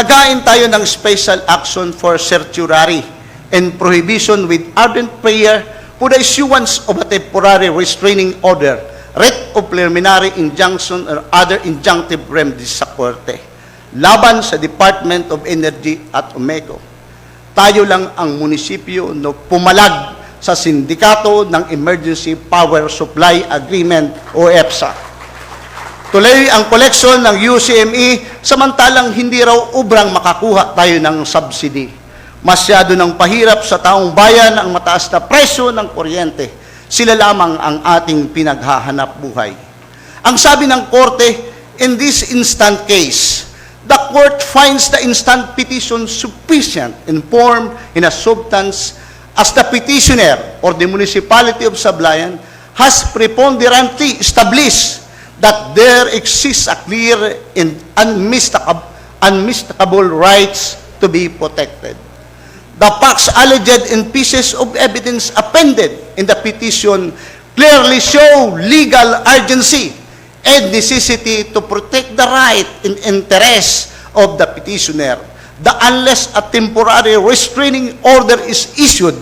Naghain tayo ng special action for certiorari and prohibition with ardent prayer for the issuance of a temporary restraining order, writ of preliminary injunction or other injunctive remedies sa Korte, laban sa Department of Energy at UMECO. Tayo lang ang munisipyo na pumalag sa sindikato ng Emergency Power Supply Agreement o EPSA. Tuloy ang koleksyon ng UCME samantalang hindi raw ubrang makakuha tayo ng subsidy. Masyado ng pahirap sa taong bayan ang mataas na presyo ng kuryente. Sila lamang ang ating pinaghahanap buhay. Ang sabi ng korte, in this instant case, the court finds the instant petition sufficient in form in a substance as the petitioner or the municipality of Sablayan has preponderantly established that there exists a clear and unmistakable, unmistakable rights to be protected. The facts alleged in pieces of evidence appended in the petition clearly show legal urgency and necessity to protect the right and interest of the petitioner. The unless a temporary restraining order is issued,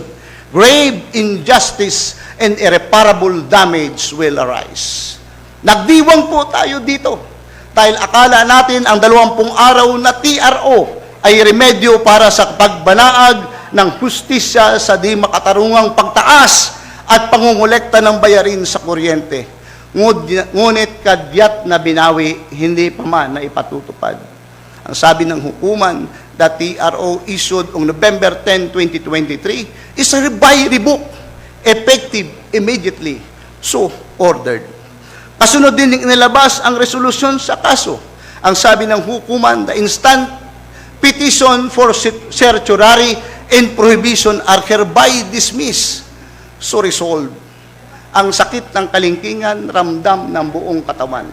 grave injustice and irreparable damage will arise. Nagdiwang po tayo dito dahil akala natin ang dalawampung araw na TRO ay remedyo para sa pagbanaag ng hustisya sa di makatarungang pagtaas at pangungulekta ng bayarin sa kuryente. Ngunit kadyat na binawi, hindi pa man na ipatutupad. Ang sabi ng hukuman that TRO issued on November 10, 2023 is a revoke, effective immediately, so ordered. Kasunod din ng inilabas ang resolusyon sa kaso. Ang sabi ng hukuman, the instant petition for certiorari and prohibition are hereby dismissed. So resolved. Ang sakit ng kalingkingan, ramdam ng buong katawan.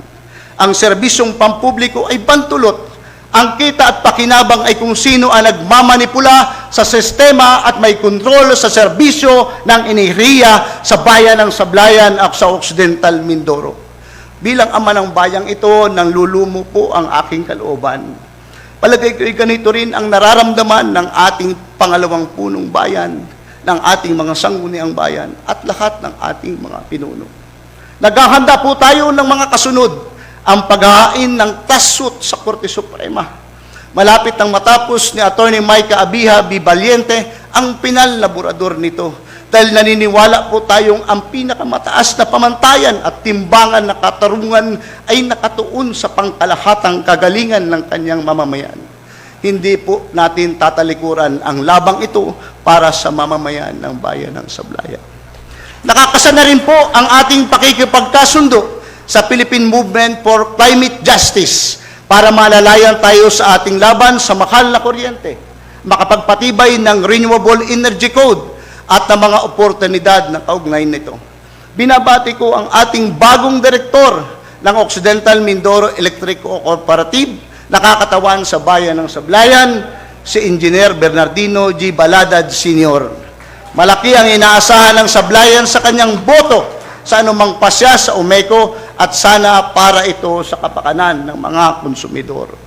Ang serbisyong pampubliko ay bantulot. Ang kita at pakinabang ay kung sino ang nagmamanipula sa sistema at may kontrol sa serbisyo ng inihriya sa bayan ng Sablayan at sa Occidental Mindoro. Bilang ama ng bayang ito, nang lulumo po ang aking kalooban. Palagay ko'y ganito rin ang nararamdaman ng ating pangalawang punong bayan, ng ating mga sangguniang bayan, at lahat ng ating mga pinuno. Naghahanda po tayo ng mga kasunod, ang paghahain ng tasut sa Korte Suprema. Malapit nang matapos ni Attorney Micah Abiha B. Valiente ang pinal na burador nito dahil naniniwala po tayong ang pinakamataas na pamantayan at timbangan na katarungan ay nakatuon sa pangkalahatang kagalingan ng kanyang mamamayan. Hindi po natin tatalikuran ang labang ito para sa mamamayan ng bayan ng Sablaya. Nakakasana rin po ang ating pakikipagkasundo sa Philippine Movement for Climate Justice para malalayan tayo sa ating laban sa mahal na kuryente, makapagpatibay ng Renewable Energy Code at ng mga oportunidad na kaugnay nito. Binabati ko ang ating bagong direktor ng Occidental Mindoro Electric Cooperative, nakakatawan sa bayan ng Sablayan, si Engineer Bernardino G. Baladad Sr. Malaki ang inaasahan ng Sablayan sa kanyang boto sa anumang pasya sa UMECO at sana para ito sa kapakanan ng mga konsumidor.